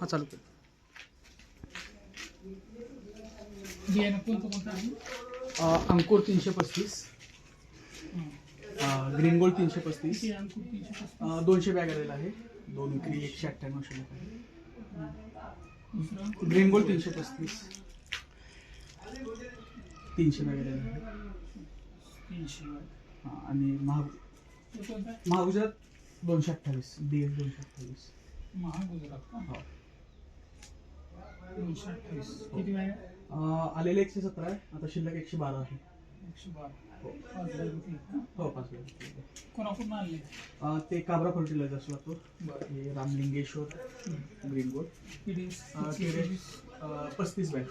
हा चालू कर. बियाणं कोणतं कोणतं आहे अ, अंकुर तीनशे पस्तीस. ग्रीन गोल्ड तीनशे पस्तीस. किती अंकुर तीनशे पस्तीस अ, दोनशे बॅग आलेला आहे. दोन विक्री एकशे अठ्ठ्याण्णव शिल्लक आहे. दुसरं ग्रीन गोल्ड तीनशे पस्तीस. तीनशे बॅग आलेला आहे तीनशे हा, आणि महा तो कोणता आहे? महागुजरात दोनशे अठ्ठावीस. डी एस दोनशे अठ्ठावीस. महागुजरात का? हो. अठ्ठावीस. किती? अ, आलेले एकशे सतरा आहे. आता शिल्लक एकशे बारा आहे. एकशे बारा. हो. पाच का? हो पाच बॅग कोणाकडून आणले. अ, ते काबरा फर्टिलायझर्स लागतो बरं. हे रामलिंगेश्वर ग्रीन गोल्ड. पिढीस अ, ते, अ, पस्तीस बॅग.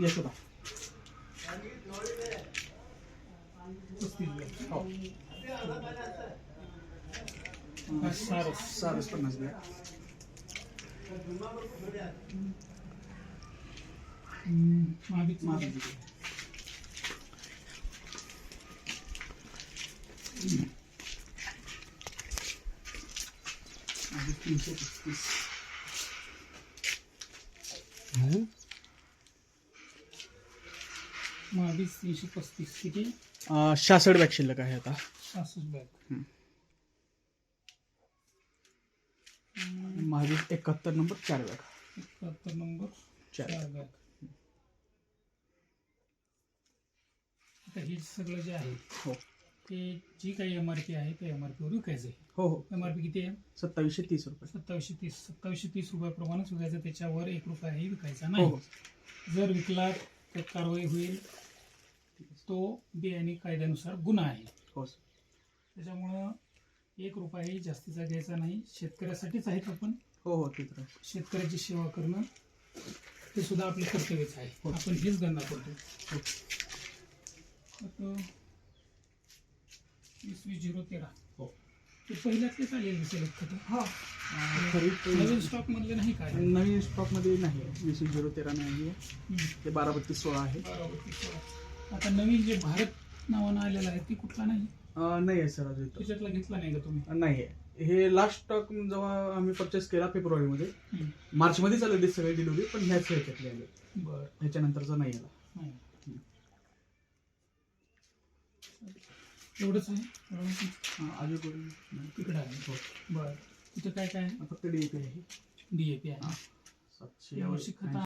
यशोदा. पस्तीस बॅग. हो. हा, सारस. सारस पन्नास बॅग. आणि तीनशे पस्तीस तीनशे पस्तीस किती शहासष्ट बॅग शिल्लक आहे आता. सहासष्ट बॅग. महावीस एकाहत्तर नंबर चार बॅग एकाहत्तर नंबर चार. चार बॅग आता हे सगळं जे आहे हो. ते जी काही एम आर पी आहे त्या एम आर पीवर विकायचं आहे. हो हो. एम आर पी किती आहे? सत्तावीसशे तीस रुपये. सत्तावीसशे तीस. सत्तावीसशे तीस रुपयाप्रमाणेच विकायचं त्याच्यावर एक रुपयाही विकायचा हो नाही. हो. जर विकला तर कारवाई होईल. तो बियाणे कायद्यानुसार गुन्हा आहे. हो सर. त्याच्यामुळं एक रुपयाही जास्तीचा घ्यायचा नाही. शेतकऱ्यासाठीच आहेत आपण. हो हो ते तर. आहे. शेतकऱ्याची सेवा करणं हे सुद्धा आपलं कर्तव्यच आहे. हो. आपण हेच गणना करतो. हो. आता वीस झिरो तेरा. हो. ते पहिल्यातलेच आलेले दिसेल खतं? हा. अं, खरीप नवीन स्टॉक मधले नाही काय? नवीन स्टॉकमध्ये नाही आहे. वीस झिरो तेरा नाही आहे. हम्म. ते बारा बत्तीस सोळा आहे. बरोबर, सोळा. आता नवीन जे भारत नावानं आलेलं आहे ते कुठला नाही? नाही आहे सर अजून घेतला नाही का तुम्ही? नाही आहे. हे लास्ट स्टॉक जेव्हा आम्ही परचेस केला फेब्रुवारीमध्ये हम्म. मार्चमध्येच आलेली सगळी डिलिव्हरी पण ह्याच ह्याच्यातले आले बरं. ह्याच्यानंतरचा नाही आला. नाही. एवढंच आहे? बरोबर. हां अजून कोणी नाही. तिकडं आहे. हो. बरं. तिथं काय काय आहे? फक्त डी आहे. डीएपी आहे. हां. सातशे यावर्षी खतं